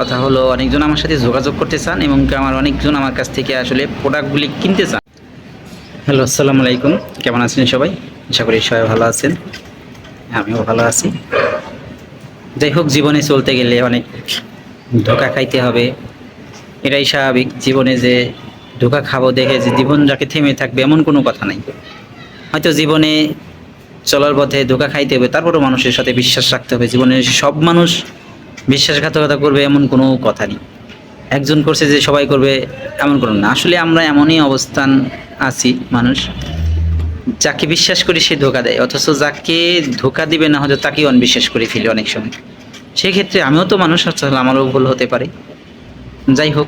কথা হলো, অনেকজন আমার সাথে যোগাযোগ করতে চান এবং আমার অনেকজন আমার কাছ থেকে আসলে প্রোডাক্টগুলি কিনতে চান। হ্যালো আসসালামু আলাইকুম। কেমন আছেন সবাই? আশা করি সবাই ভালো আছেন। আমিও ভালো আছি। যাই হোক, জীবনে চলতে গেলে অনেক ধোকা খাইতে হবে। এটাই স্বাভাবিক। জীবনে যে ধোকা খাব দেখে যে জীবন যাকে থেমে থাকবে এমন কোনো কথা নাই। হয়তো জীবনে চলার পথে ধোকা খাইতে হবে, তারপরও মানুষের সাথে বিশ্বাস রাখতে হবে। জীবনে সব মানুষ বিশ্বাসঘাতকতা করবে এমন কোনো কথা নেই। একজন করছে যে সবাই করবে এমন কোনো না। আসলে আমরা এমনই অবস্থান আছি, মানুষ। যাকে বিশ্বাস করি সে ধোকা দেয়। অথচ যাকে ধোকা দিবে না হয়তো তাকেই অনবিশ্বাস করে ফেলি অনেক সময়। সেক্ষেত্রে আমিও তো মানুষ আসলে আমারও ভুল হতে পারে। যাই হোক,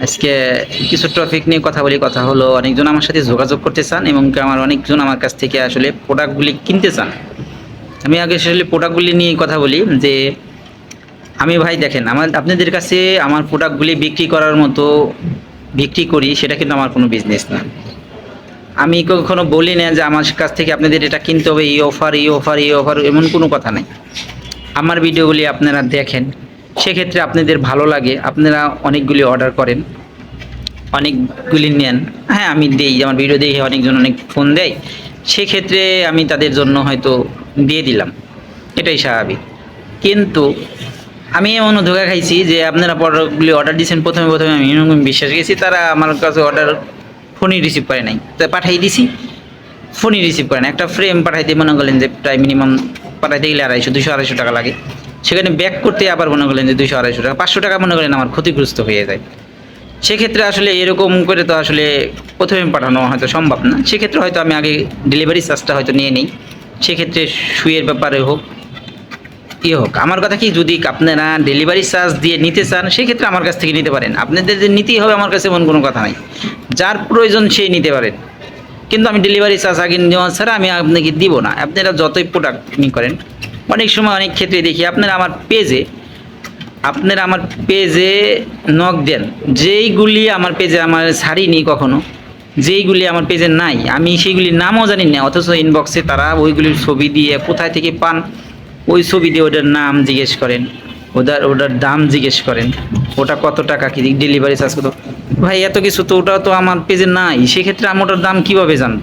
আজকে কিছু টপিক নিয়ে কথা বলি। কথা হলো, অনেকজন আমার সাথে যোগাযোগ করতে চান এবং আমার অনেকজন আমার কাছ থেকে আসলে প্রোডাক্টগুলি কিনতে চান। আমি আগে আসলে প্রোডাক্টগুলি নিয়ে কথা বলি যে আমি ভাই দেখেন, আমার আপনাদের কাছে আমার প্রোডাক্টগুলি বিক্রি করার মতো বিক্রি করি, সেটা কিন্তু আমার কোনো বিজনেস না। আমি কখনো বলি না যে আমার কাছ থেকে আপনাদের এটা কিনতে হবে, এই অফার এই অফার এই অফার এমন কোনো কথা নেই। আমার ভিডিওগুলি আপনারা দেখেন, সেক্ষেত্রে আপনাদের ভালো লাগে, আপনারা অনেকগুলি অর্ডার করেন, অনেকগুলি নেন। হ্যাঁ আমি দেই, আমার ভিডিও দেখে অনেকজন অনেক ফোন দেয়, সেক্ষেত্রে আমি তাদের জন্য হয়তো দিয়ে দিলাম। এটাই স্বাভাবিক। কিন্তু আমি এমন ধোকা খাইছি যে আপনারা প্রোডাক্টগুলি অর্ডার দিয়েছেন প্রথমে প্রথমে আমি এরকম বিশ্বাস গেছি, তারা আমার কাছে অর্ডার ফোনই রিসিভ করে নাই। তা পাঠাই দিছি ফোনই রিসিভ করে না একটা ফ্রেম পাঠাইতে মনে করলেন যে প্রায় মিনিমাম পাঠাইতে গেলে আড়াইশো, দুশো, আড়াইশো টাকা লাগে। সেখানে ব্যাক করতে আবার মনে করলেন যে দুশো, আড়াইশো টাকা, পাঁচশো টাকা মনে করেন আমার ক্ষতিগ্রস্ত হয়ে যায়। সেক্ষেত্রে আসলে এরকম করে তো আসলে প্রথমে পাঠানো হয়তো সম্ভব না। সেক্ষেত্রে হয়তো আমি আগে ডেলিভারি চার্জটা হয়তো নিয়ে নিই। সেক্ষেত্রে সুইয়ের ব্যাপারে হোক ইয়ে হোক, আমার কথা কি যদি আপনারা ডেলিভারি চার্জ দিয়ে নিতে চান, সেক্ষেত্রে আমার কাছ থেকে নিতে পারেন। আপনাদের যে নিতেই হবে, আমার কাছে এমন কোনো কথা নাই। যার প্রয়োজন সেই নিতে পারেন। কিন্তু আমি ডেলিভারি চার্জ আগে নেওয়া ছাড়া আমি আপনাকে দিব না। আপনারা যতই প্রোডাক্ট করেন, অনেক সময় অনেক ক্ষেত্রে দেখি আপনারা আমার পেজে আপনারা আমার পেজে নক দেন। যেইগুলি আমার পেজে আমার ছাড়িনি কখনো, যেইগুলি আমার পেজে নাই, আমি সেইগুলির নামও জানি না, অথচ ইনবক্সে তারা ওইগুলির ছবি দিয়ে কোথায় থেকে পান ওই ছবি দিয়ে ওটার নাম জিজ্ঞেস করেন ওটার ওটার দাম জিজ্ঞেস করেন, ওটা কত টাকা কি ডেলিভারি চার্জ কত? ভাই, এত কিছু তো ওটা তো আমার পেজে নাই, সেক্ষেত্রে আমি ওটার দাম কীভাবে জানব?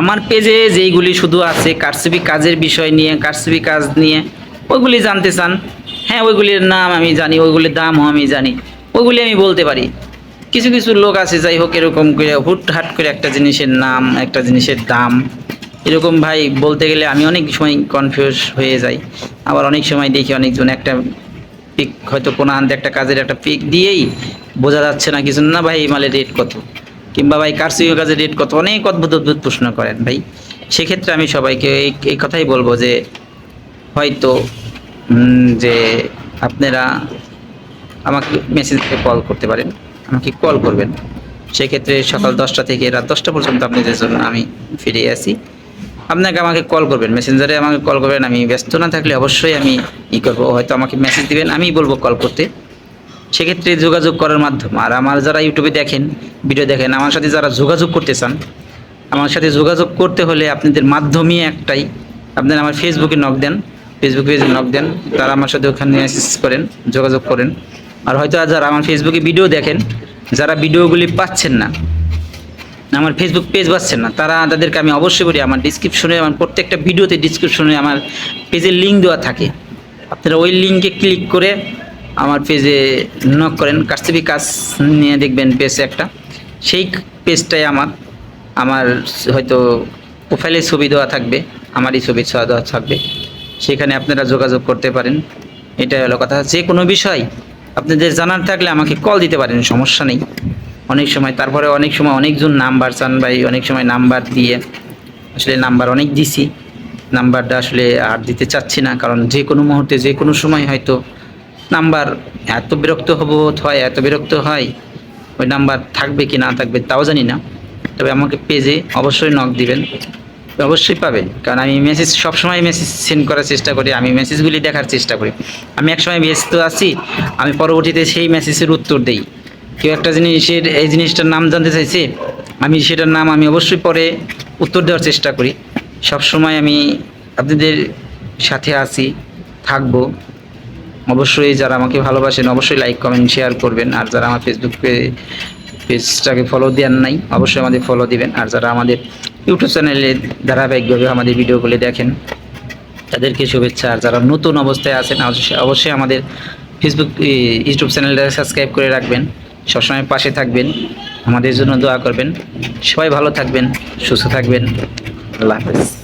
আমার পেজে যেইগুলি শুধু আছে কারসিবি কাজের বিষয় নিয়ে কারসিবি কাজ নিয়ে, ওইগুলি জানতে চান। হ্যাঁ ওইগুলির নাম আমি জানি, ওইগুলির দামও আমি জানি, ওইগুলি আমি বলতে পারি। কিছু কিছু লোক আছে, যাই হোক, এরকম করে হুট হাট করে একটা জিনিসের নাম, একটা জিনিসের দাম এরকম ভাই বলতে গেলে আমি অনেক সময় কনফিউজ হয়ে যাই। আবার অনেক সময় দেখি অনেকজন একটা পিক হয়তো কোনো আনতে একটা কাজের একটা পিক দিয়েই বোঝা যাচ্ছে না কিছু, না ভাই, এই মালের রেট কত? কিংবা, ভাই কারসিও কাজের রেট কত? অনেক অদ্ভুত অদ্ভুত প্রশ্ন করেন ভাই। সেক্ষেত্রে আমি সবাইকে এই এই কথাই বলব যে, হয়তো যে আপনারা আমাকে মেসেজ কল করতে পারেন, আমাকে কল করবেন। সেক্ষেত্রে সকাল দশটা থেকে রাত দশটা পর্যন্ত আপনাদের জন্য আমি ফিরে আসি। আপনাকে আমাকে কল করবেন। মেসেঞ্জারে আমাকে কল করবেন। আমি ব্যস্ত না থাকলে অবশ্যই আমি ই করব। হয়তো আমাকে মেসেজ দিবেন। আমি বলব কল করতে। সেক্ষেত্রে যোগাযোগ করার মাধ্যম। আর আমার যারা ইউটিউবে দেখেন ভিডিও দেখেন, আমার সাথে যারা যোগাযোগ করতে চান, আমার সাথে যোগাযোগ করতে হলে আপনাদের মাধ্যমই একটাই, আপনারা আমার ফেসবুকে নক দেন। ফেসবুক পেজে নক দেন। তারা আমার সাথে ওখানে মেসেজ করেন, যোগাযোগ করেন। আর হয়তো যারা আমার ফেসবুকে ভিডিও দেখেন, যারা ভিডিওগুলি পাচ্ছেন না আমার ফেসবুক পেজ পাচ্ছেন না, তারা তাদেরকে আমি অবশ্যই বলি, আমার ডিসক্রিপশনে আমার প্রত্যেকটা ভিডিওতে ডিসক্রিপশনে আমার পেজের লিঙ্ক দেওয়া থাকে। আপনারা ওই লিঙ্কে ক্লিক করে আমার পেজে নক করেন কারসিবি কাজ নিয়ে দেখবেন পেজে একটা। সেই পেজটাই আমার আমার হয়তো প্রোফাইলে ছবি দেওয়া থাকবে, আমারই ছবি ছোঁয়া দেওয়া থাকবে। সেখানে আপনারা যোগাযোগ করতে পারেন, এটাই হলো কথা। যে কোনো বিষয় আপনাদের জানার থাকলে আমাকে কল দিতে পারেন, সমস্যা নেই। অনেক সময়, তারপরে অনেক সময় অনেকজন নাম্বার চান ভাই, অনেক সময় নাম্বার দিয়ে আসলে নাম্বার অনেক দিছি। নাম্বারটা আসলে আর দিতে চাচ্ছি না, কারণ যে কোনো মুহূর্তে, যে কোনো সময় হয়তো নাম্বার এত বিরক্ত হব, হয় এত বিরক্ত হয়, ওই নাম্বার থাকবে কি না থাকবে তাও জানি না। তবে আমাকে পেজে অবশ্যই নক দিবেন, অবশ্যই পাবেন। কারণ আমি মেসেজ সবসময় মেসেজ সেন্ড করার চেষ্টা করি, আমি মেসেজগুলি দেখার চেষ্টা করি। আমি একসময় ব্যস্ত আছি, আমি পরবর্তীতে সেই মেসেজের উত্তর দিই। কেউ একটা জিনিসের, এই জিনিসটার নাম জানতে চাইছে, আমি সেটার নাম আমি অবশ্যই পরে উত্তর দেওয়ার চেষ্টা করি। সব সময় আমি আপনাদের সাথে আছি, থাকব। অবশ্যই যারা আমাকে ভালোবাসেন, অবশ্যই লাইক কমেন্ট শেয়ার করবেন। আর যারা আমার ফেসবুক পেজটাকে ফলো দেওয়ার নাই, অবশ্যই আমাদের ফলো দিবেন। আর যারা আমাদের ইউটিউব চ্যানেলে ধারাবাহিকভাবে আমাদের ভিডিওগুলি দেখেন, তাদেরকে শুভেচ্ছা। আর যারা নতুন অবস্থায় আছেন, অবশ্যই আমাদের ফেসবুক ইউটিউব চ্যানেলটা সাবস্ক্রাইব করে রাখবেন। সবসময় পাশে থাকবেন আমাদের জন্য দোয়া করবেন। সবাই ভালো থাকবেন সুস্থ থাকবেন। আল্লাহ হাফেজ।